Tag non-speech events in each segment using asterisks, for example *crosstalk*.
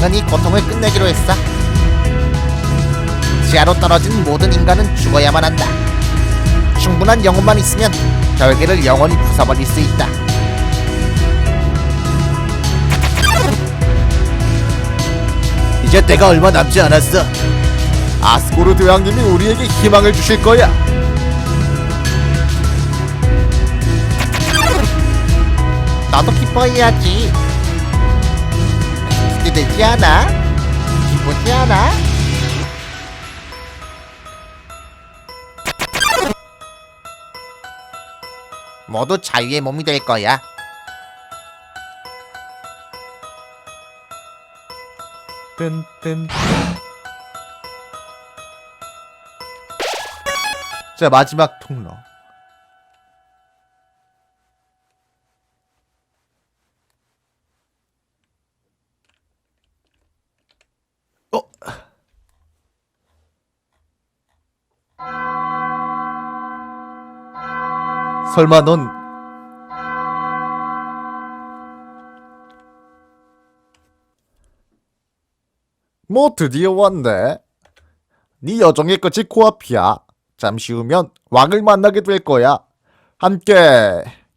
왕은 이 고통을 끝내기로 했어. 지하로 떨어진 모든 인간은 죽어야만 한다. 충분한 영혼만 있으면 별개를 영원히 부숴버릴 수 있다. 이제 때가 얼마 남지 않았어. 아스고르 대왕님이 우리에게 희망을 주실 거야. 나도 기뻐해야지. 기대되지 않아? 기쁘지 않아? 모두 자유의 몸이 될 거야. 자 마지막 통로. 설마 넌 뭐 드디어 왔네. 네 여정의 끝이 코앞이야. 잠시 후면 왕을 만나게 될 거야. 함께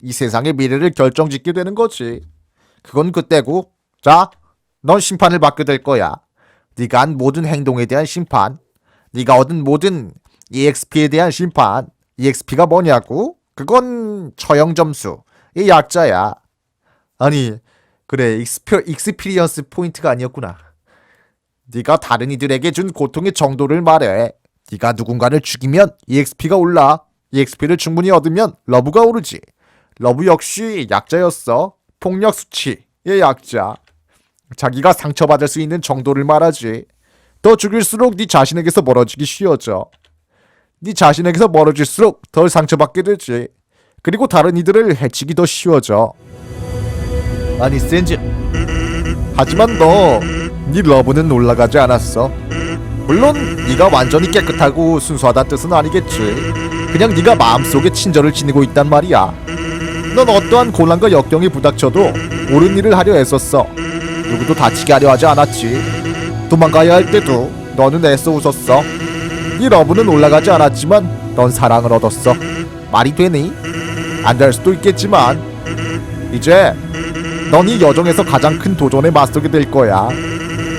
이 세상의 미래를 결정짓게 되는 거지. 그건 그때고. 자, 넌 심판을 받게 될 거야. 네가 한 모든 행동에 대한 심판. 네가 얻은 모든 EXP에 대한 심판. EXP가 뭐냐고? 그건 처형 점수의 약자야. 아니, 그래 익스페, 익스피리언스 포인트가 아니었구나. 네가 다른 이들에게 준 고통의 정도를 말해. 네가 누군가를 죽이면 EXP가 올라. EXP를 충분히 얻으면 러브가 오르지. 러브 역시 약자였어. 폭력 수치의 약자. 자기가 상처받을 수 있는 정도를 말하지. 더 죽일수록 네 자신에게서 멀어지기 쉬워져. 네 자신에게서 멀어질수록 덜 상처받게 되지. 그리고 다른 이들을 해치기 더 쉬워져. 아니 센지. 하지만 너, 네 러브는 올라가지 않았어. 물론 네가 완전히 깨끗하고 순수하다는 뜻은 아니겠지. 그냥 네가 마음속에 친절을 지니고 있단 말이야. 넌 어떠한 곤란과 역경이 부닥쳐도 옳은 일을 하려 애썼어. 누구도 다치게 하려 하지 않았지. 도망가야 할 때도 너는 애써 웃었어. 네 러브는 올라가지 않았지만 넌 사랑을 얻었어. 말이 되니? 안 될 수도 있겠지만 이제 넌 이 여정에서 가장 큰 도전에 맞서게 될 거야.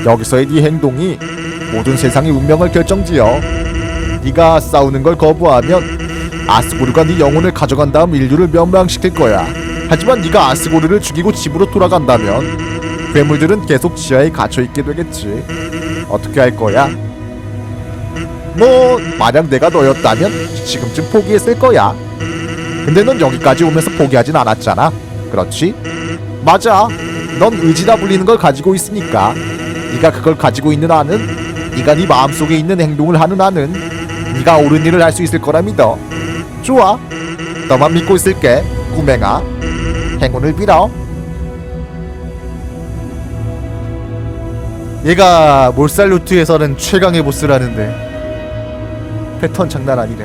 여기서의 네 행동이 모든 세상의 운명을 결정지어. 네가 싸우는 걸 거부하면 아스고르가 네 영혼을 가져간 다음 인류를 멸망시킬 거야. 하지만 네가 아스고르를 죽이고 집으로 돌아간다면 괴물들은 계속 지하에 갇혀 있게 되겠지. 어떻게 할 거야? 뭐 만약 내가 너였다면 지금쯤 포기했을 거야. 근데 넌 여기까지 오면서 포기하진 않았잖아. 그렇지? 맞아. 넌 의지다 불리는 걸 가지고 있으니까. 네가 그걸 가지고 있는 한은 네가 네 마음속에 있는 행동을 하는 한은 네가 옳은 일을 할 수 있을 거라 믿어. 좋아. 너만 믿고 있을게. 구맹아. 행운을 빌어. 얘가 몰살 루트에서는 최강의 보스라는데 패턴 장난 아니네.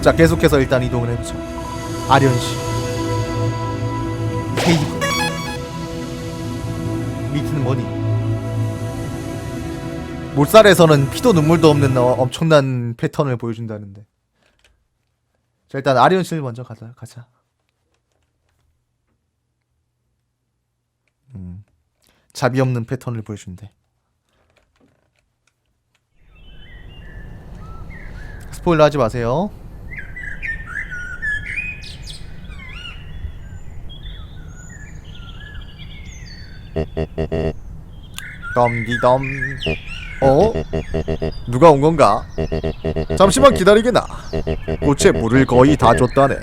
자 계속해서 일단 이동을 해보자. 아련 씨. 헤이디. 밑은 뭐니? 몰살에서는 피도 눈물도 없는 어, 엄청난 패턴을 보여준다는데. 자 일단 씨를 먼저 가자. 가자. 음. 잡이 없는 패턴을 보여준대. 스포일러 하지 마세요. 덤디덤. 어? 누가 온 건가? 잠시만 기다리게나. 꽃에 물을 거의 다 줬다네.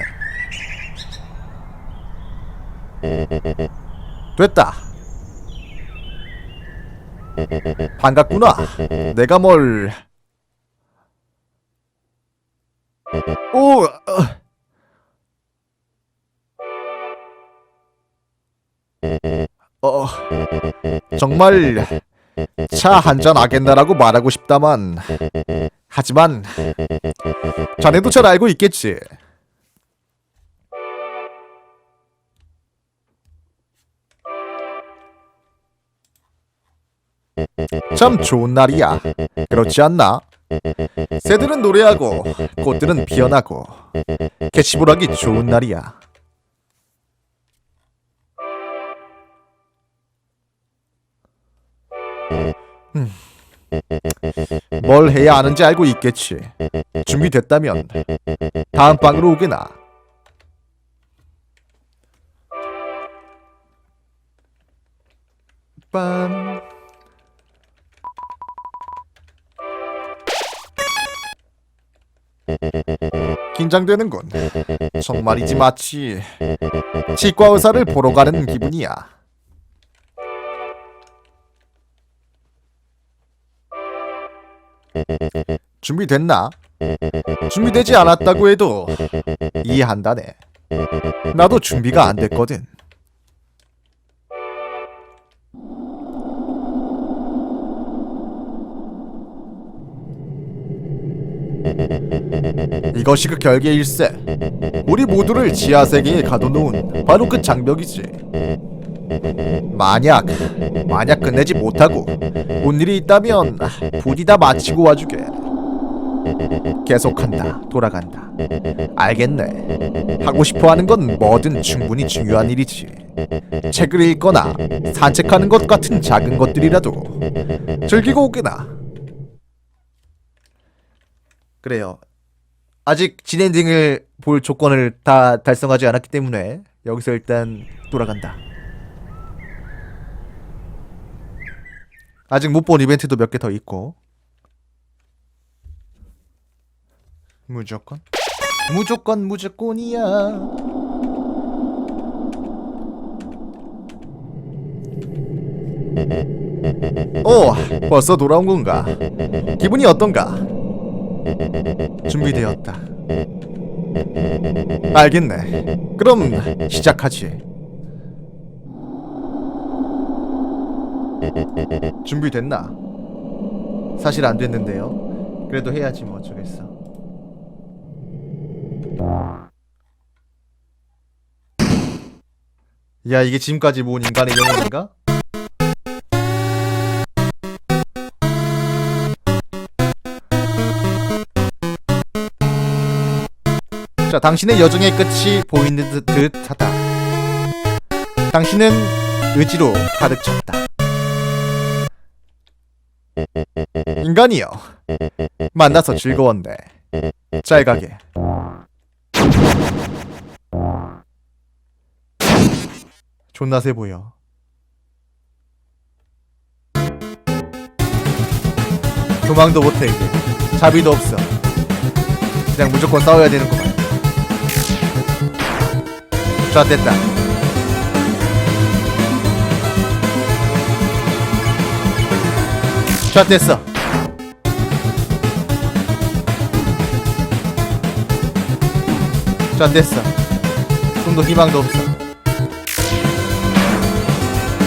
됐다. 반갑구나. 내가 뭘 오! 어. 어, 어. 정말 차 한잔 하겠나라고 말하고 싶다만 하지만 자네도 잘 알고 있겠지. 참 좋은 날이야. 그렇지 않나? 새들은 노래하고 꽃들은 피어나고 캐치볼 하기 좋은 날이야. 음. 뭘 해야 하는지 알고 있겠지. 준비됐다면 다음 방으로 오게나. 빰. 긴장되는군. 정말이지 마치 치과 의사를 보러 가는 기분이야. 준비됐나? 준비되지 않았다고 해도 이해한다네. 나도 준비가 안 됐거든. 이것이 그 결계일세. 우리 모두를 지하 세계에 가둬놓은 바로 그 장벽이지. 만약 만약 끝내지 못하고 온 일이 있다면 부디 다 마치고 와주게. 계속한다. 돌아간다. 알겠네. 하고 싶어 하는 건 뭐든 충분히 중요한 일이지. 책을 읽거나 산책하는 것 같은 작은 것들이라도 즐기고 오게나. 그래요. 아직 진엔딩을 볼 조건을 다 달성하지 않았기 때문에 여기서 일단 돌아간다. 아직 못 본 이벤트도 몇 개 더 있고 무조건 무조건 무조건이야. 오, 벌써 돌아온 건가? 기분이 어떤가? 준비되었다. *laughs* 알겠네. 그럼 시작하지. 준비됐나? 사실 안 됐는데요. 그래도 해야지 뭐 어쩌겠어. 야 이게 지금까지 모은 인간의 영혼인가? 자, 당신의 여정의 끝이 보이는 듯, 듯하다. 당신은 의지로 가득 찼다. 인간이여, 만나서 즐거웠네. 잘 가게. 존나 세 보여. 도망도 못해 이제. 자비도 없어. 그냥 무조건 싸워야 되는구만. 자 됐다. 자 됐어. 자 됐어. 좀더 희망도 없어.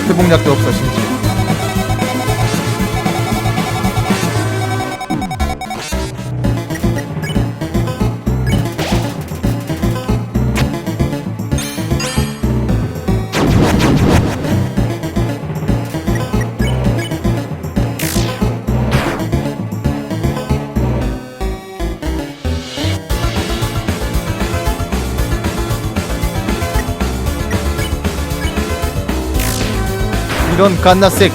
회복약도 없어 심지 어 이런 갓나색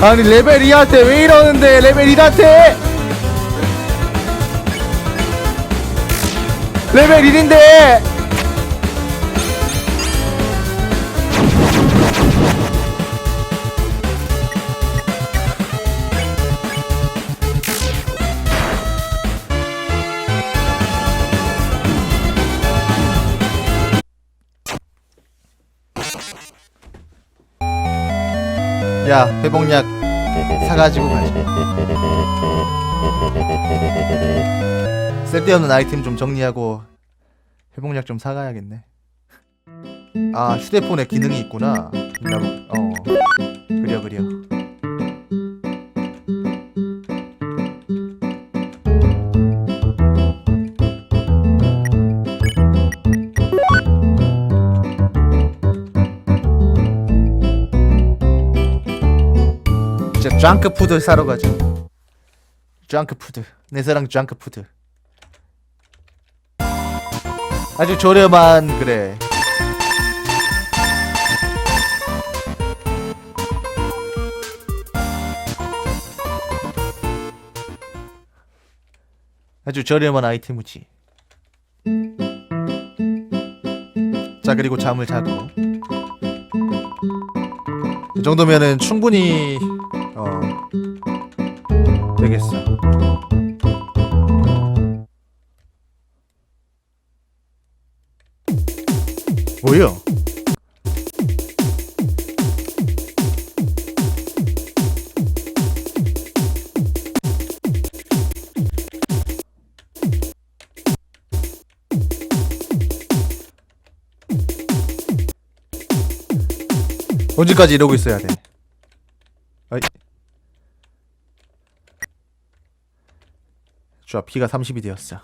아니 레벨 2한테 왜 이러는데 레벨 1한테 레벨 1인데 야 회복약 사가지고 가자. 쓸데없는 아이템 좀 정리하고 회복약 좀 사가야겠네. 아 휴대폰에 기능이 있구나. 나, 어. 그려 그려 짱크푸드 사러 가자 짱크푸드 내 사랑 짱크푸드 아주 저렴한 그래. 아주 저렴한 아이템이지. 자 그리고 잠을 자고. 이 정도면은 충분히 어 되겠어 뭐야? 언제까지 이러고 있어야 돼? 어이. 좋아, 피가 30이 되었어.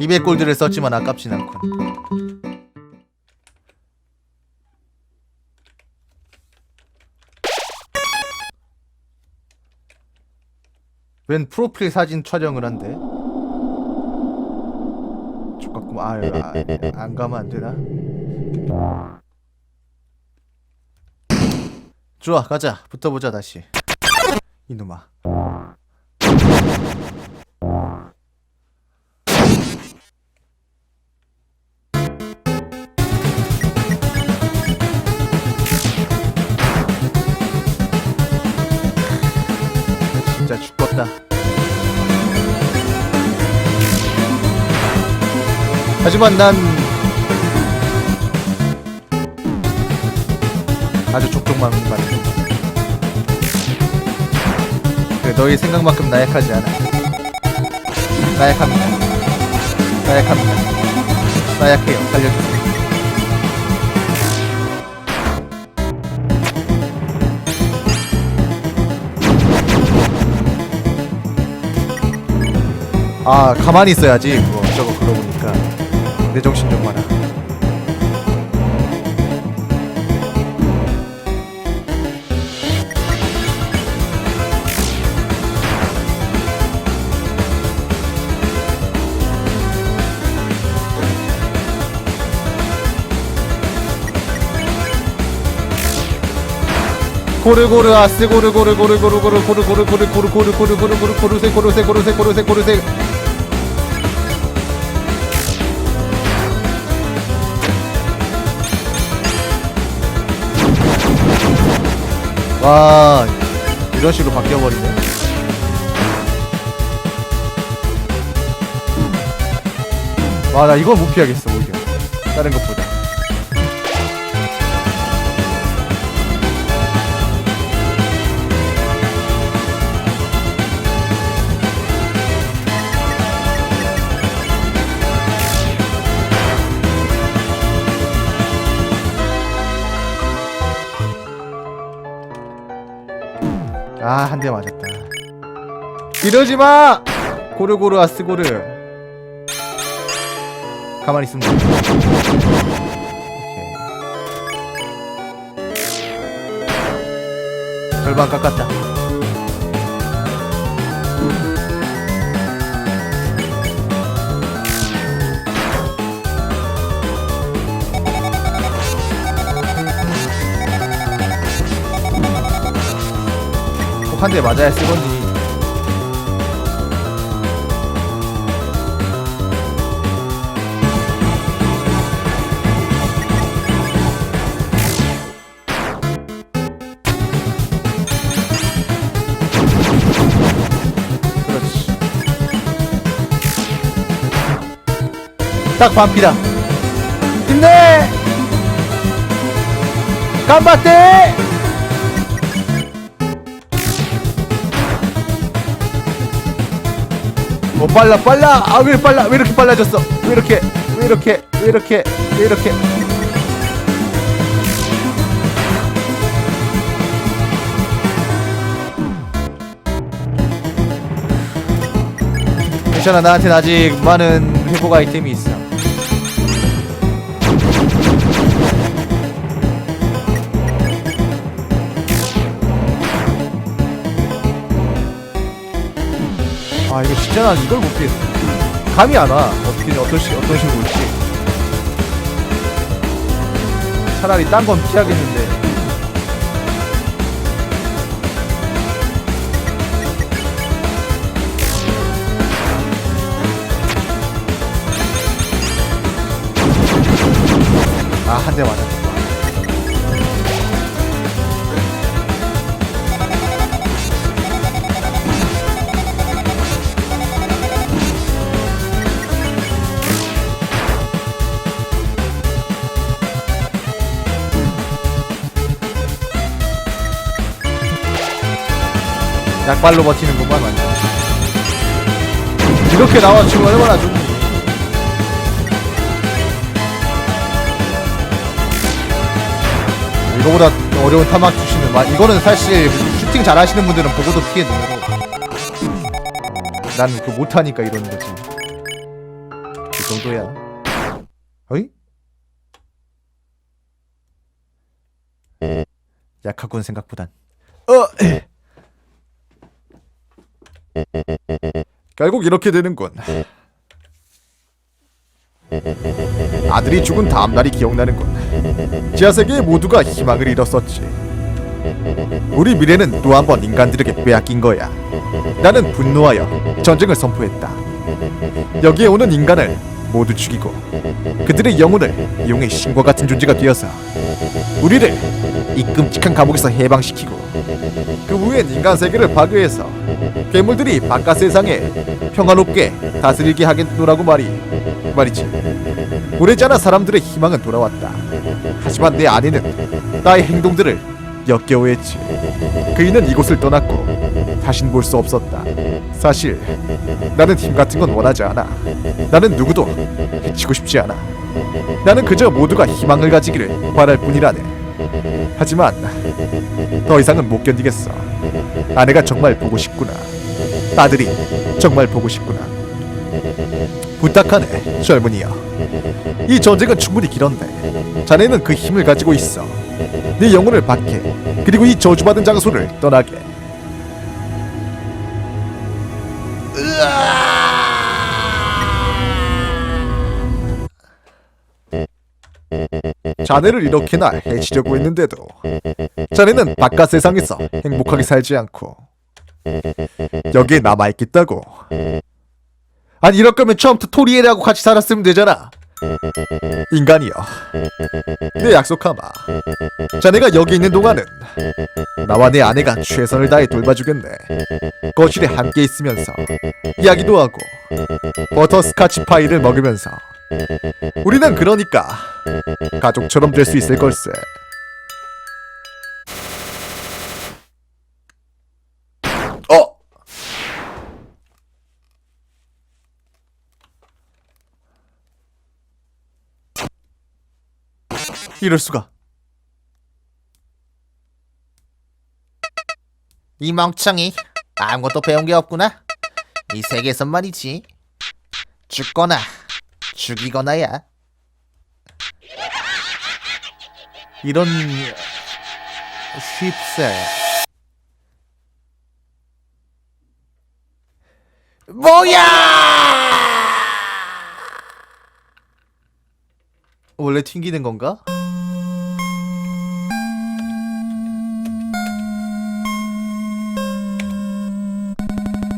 (200 골드를 썼지만 아깝진 않군) 웬 프로필 사진 촬영을 한대? 족같고 아유 아, 안 가면 안 되나? 좋아 가자. 붙어보자 다시. 이놈아. 진짜 죽겠다. 하지만 난 아주 맞는 그래 너희 생각만큼 나약하지 않아. 나약합니다. 나약합니다. 나약해요. 살려주세요 아 가만히 있어야지 뭐 저거 그러고 보니까. 내 정신 좀 봐라 고르고르 아스 고르고르 고르고르 고르 고르 고르 고르 고르 고르 고르 고르 고르 고르세 고르세 고르세 고르세 고르세 와 이런 식으로 바뀌어버리네 와 나 이건 못 피하겠어 오히려 다른 것보다 한 대 맞았다. 이러지 마! 고르고르 아스고르. 가만히 있으면 돼. 절반 깎았다 한 대 맞아야 쓰건지. 딱 반피다. 힘내! 깜빡대 빨라 빨라. 아 왜 빨라? 왜 이렇게 빨라졌어? 왜 이렇게 왜 이렇게 왜 이렇게 왜 이렇게? 괜찮아. 나한텐 아직 많은 회복 아이템이 있어 아 이거 진짜 난 이걸 못 피했네 감이 안 와. 어떻게 어떤 식 어떤 식으로 올지. 차라리 딴 건 피하겠는데. 아 한 대 맞았 약발로 버티는구만 완전. 이렇게 나와주면 얼마나 좋니 이거보다 어려운 타막 주시는 말 이거는 사실 슈팅 잘 하시는 분들은 보고도 피해 눈으로 나는 그 못하니까 이러는 거지. 그 정도야. 어이? 약하군 생각보단. 어 결국 이렇게 되는군. 아들이 죽은 다음 날이 기억나는군. 지하세계 모두가 희망을 잃었었지. 우리 미래는 또 한 번 인간들에게 빼앗긴 거야. 나는 분노하여 전쟁을 선포했다. 여기에 오는 인간을 모두 죽이고 그들의 영혼을 이용해 신과 같은 존재가 되어서 우리를 이 끔찍한 감옥에서 해방시키고 그 후엔 인간 세계를 파괴해서 괴물들이 바깥 세상에 평화롭게 다스리게 하겠노라고 말이 말이지. 않아 사람들의 희망은 돌아왔다. 하지만 내 아내는 나의 행동들을 역겨워했지. 그이는 이곳을 떠났고 다신 볼 수 없었다. 사실 나는 힘 같은 건 원하지 않아. 나는 누구도 해치고 싶지 않아. 나는 그저 모두가 희망을 가지기를 바랄 뿐이라네. 하지만 더 이상은 못 견디겠어. 아내가 정말 보고 싶구나. 아들이 정말 보고 싶구나. 부탁하네, 젊은이여. 이 전쟁은 충분히 길었네. 자네는 그 힘을 가지고 있어. 네 영혼을 받게, 그리고 이 저주받은 장소를 떠나게. 자네를 이렇게나 해치려고 했는데도 자네는 바깥 세상에서 행복하게 살지 않고 여기에 남아있겠다고. 아니 이럴 거면 처음부터 토리엘하고 같이 살았으면 되잖아. 인간이여. 내 약속하마. 자네가 여기 있는 동안은 나와 내 아내가 최선을 다해 돌봐주겠네. 거실에 함께 있으면서 이야기도 하고 버터스카치 파이를 먹으면서. 우리는 그러니까 가족처럼 될 수 있을 걸세 이럴 수가 이 멍청이 아무것도 배운 게 없구나. 이 세계에선 말이지. 죽거나 죽이거나야. 이런 쉽세 뭐야! 원래 튕기는 건가?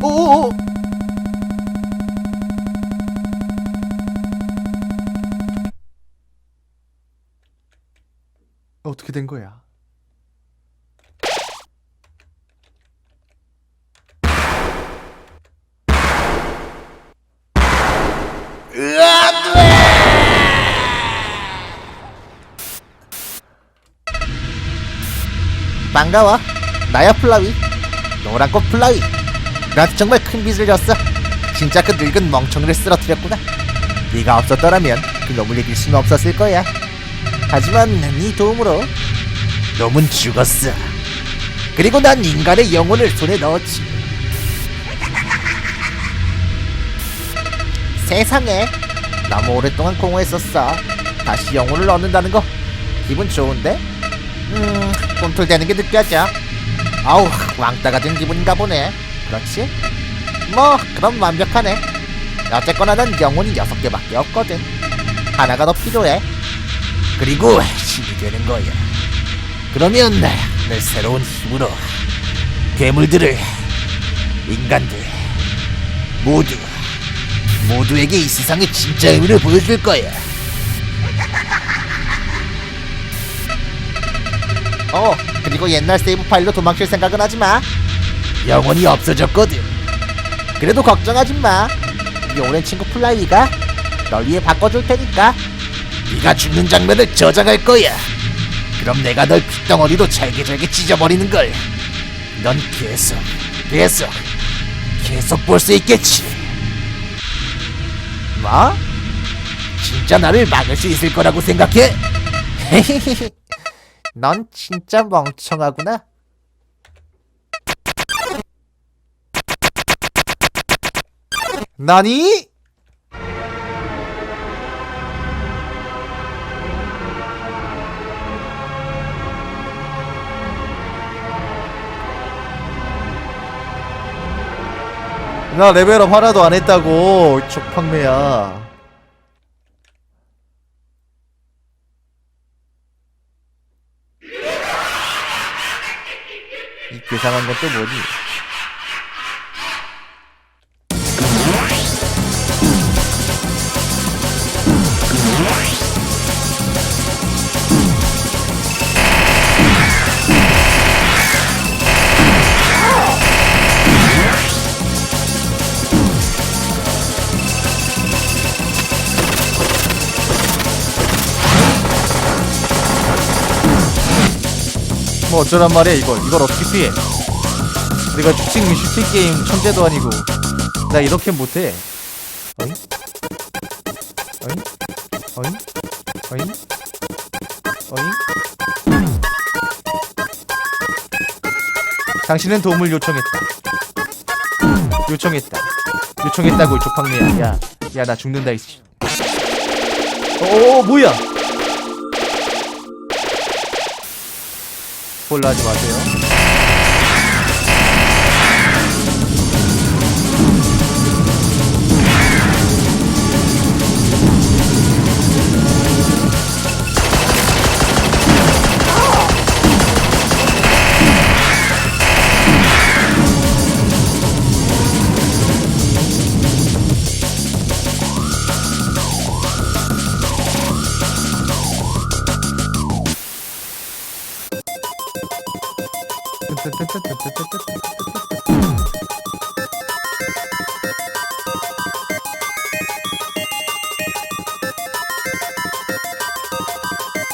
오오오 어떻게 된 거야? 반가워. 나야 플라위. 노란 꽃 플라위. 나한테 정말 큰 빚을 졌어. 진짜 그 늙은 멍청이를 쓰러뜨렸구나. 네가 없었더라면 그 놈을 이길 수는 없었을 거야. 하지만 네 도움으로 놈은 죽었어. 그리고 난 인간의 영혼을 손에 넣었지. *laughs* 세상에 너무 오랫동안 공허했었어. 다시 영혼을 얻는다는 거 기분 좋은데? 음, 꿈틀대는 게 느껴져. 아우, 왕따가 된 기분인가 보네. 그렇지? 뭐 그럼 완벽하네 어쨌거나 난 영혼이 여섯 개밖에 없거든 하나가 더 필요해 그리고 신이 되는 거야 그러면 내 새로운 힘으로 괴물들을 인간들 모두 모두에게 이 세상의 진짜 의미를 보여줄 거야 어 그리고 옛날 세이브 파일로 도망칠 생각은 하지 마 영혼이 없어졌거든 그래도 걱정하지 마. 네 오랜 친구 플라이가 널 위해 바꿔줄 테니까. 네가 죽는 장면을 저장할 거야. 그럼 내가 널 핏덩어리로 잘게잘게 찢어버리는 걸. 넌 계속, 계속, 계속 볼 수 있겠지. 뭐? 진짜 나를 막을 수 있을 거라고 생각해? *laughs* 넌 진짜 멍청하구나. 나니? 나 레벨업 하나도 안 했다고 족팡매야 잠깐만 또 뭐지? 뭐 어쩌란 말이야 이걸 이걸 어떻게 피해 내가 슈팅 슈팅 게임 천재도 아니고 나 이렇게 못해 어잉? 어잉? 어잉? 어잉? 어잉? 당신은 도움을 요청했다 요청했다 요청했다고 조팡매야 야야 나 죽는다 이씨 어 뭐야 스포일러 하지 마세요.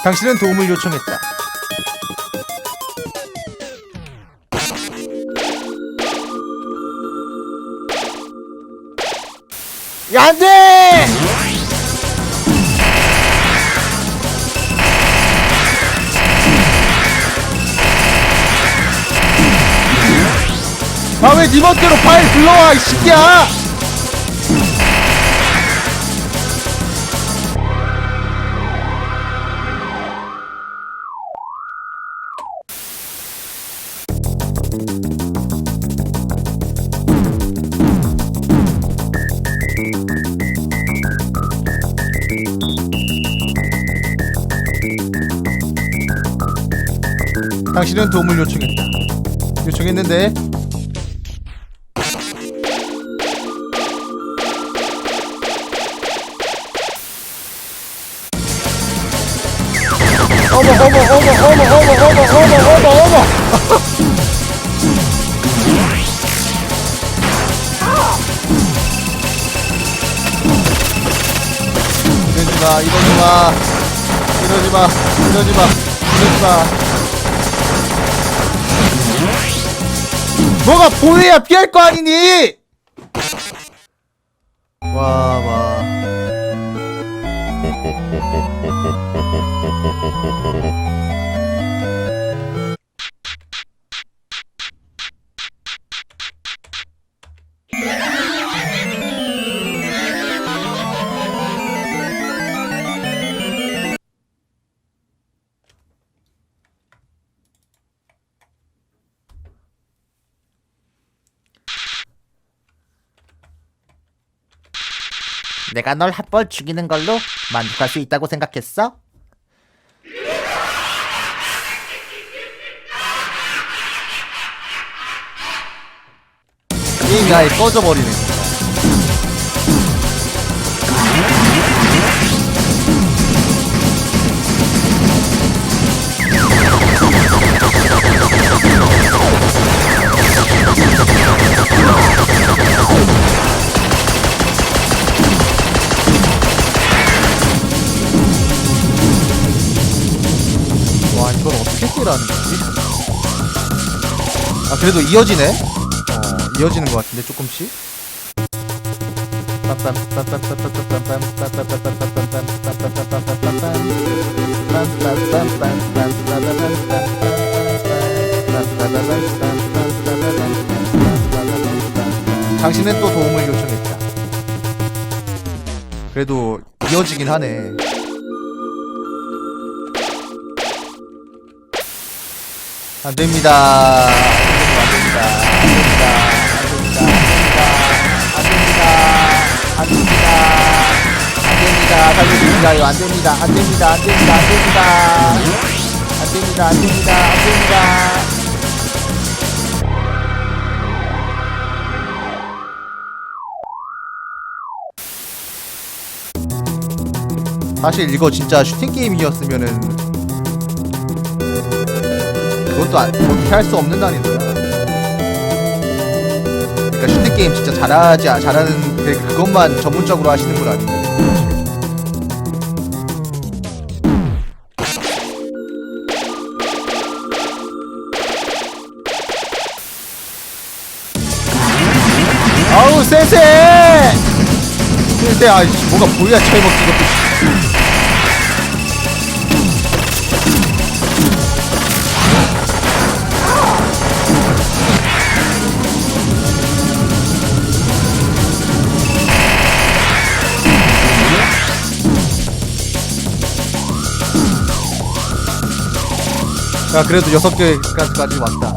당신은 도움을 요청했다. 야, 안 돼! 아 왜 네 멋대로 파일 불러와 이 새끼야! 당신은 도움을 요청했다. 요청했는데 어머 어머 어머 어머 어머 어머 어머 어머 어머 이러지 마 이러지 마 이러지 마 이러지 마 이러지 마 뭐가 보여야 피할 거 아니니 내가 널한번 죽이는 걸로 만족할 수 있다고 생각했어? 게임이 아예 꺼져버리네 그래도 이어지네? 어 이어지는 것 같은데 조금씩 당신은 또 도움을 요청했다 그래도 이어지긴 하네 안 됩니다. 안 됩니다. 안 됩니다. 안 됩니다. 살려주시나요? 안 됩니다. 안 됩니다. 안 됩니다. 안 됩니다. 안 됩니다. 안 됩니다. 안 됩니다. 사실 이거 진짜 슈팅 게임이었으면은 그것도 안, 어떻게 할 수 없는 난이도야. 게임 진짜 잘하지 잘하는 그- 그것만 전문적으로 하시는 분 아니면. 아우 쎄쎄! 쎄쎄 아이씨 뭐가 보여야 철먹지 이것도. 야 그래도 여섯 개까지 왔다.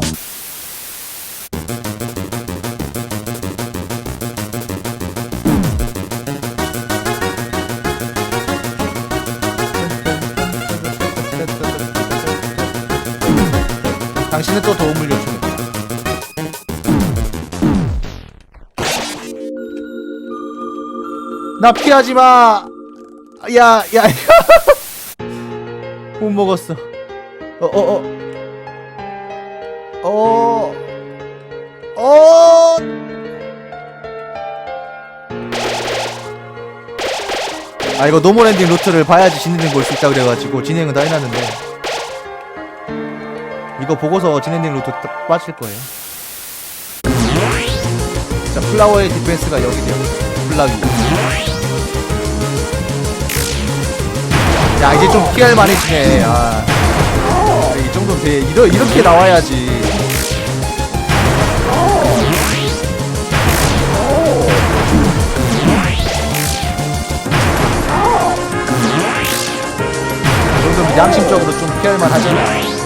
당신은 또 도움을 요청했다. 나 피하지 마. 야, 야, 야. *laughs* 못 먹었어. 어, 어, 어. 어. 어. 아 이거 노멀엔딩 루트를 봐야지 진행된 볼수 있다 그래가지고 진행은 다 해놨는데 이거 보고서 진행된 루트 딱 빠질 거예요. 자 플라워의 디펜스가 여기 돼요. 플라위. 야 이제 좀 피할 만해지네. 아. 이 정도 돼. 이러, 이렇게 나와야지. 이 정도면 양심적으로 좀 피할 만하잖아.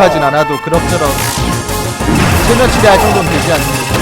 완벽하진 않아도 그럭저럭 최면치레 할 정도는 되지 않니?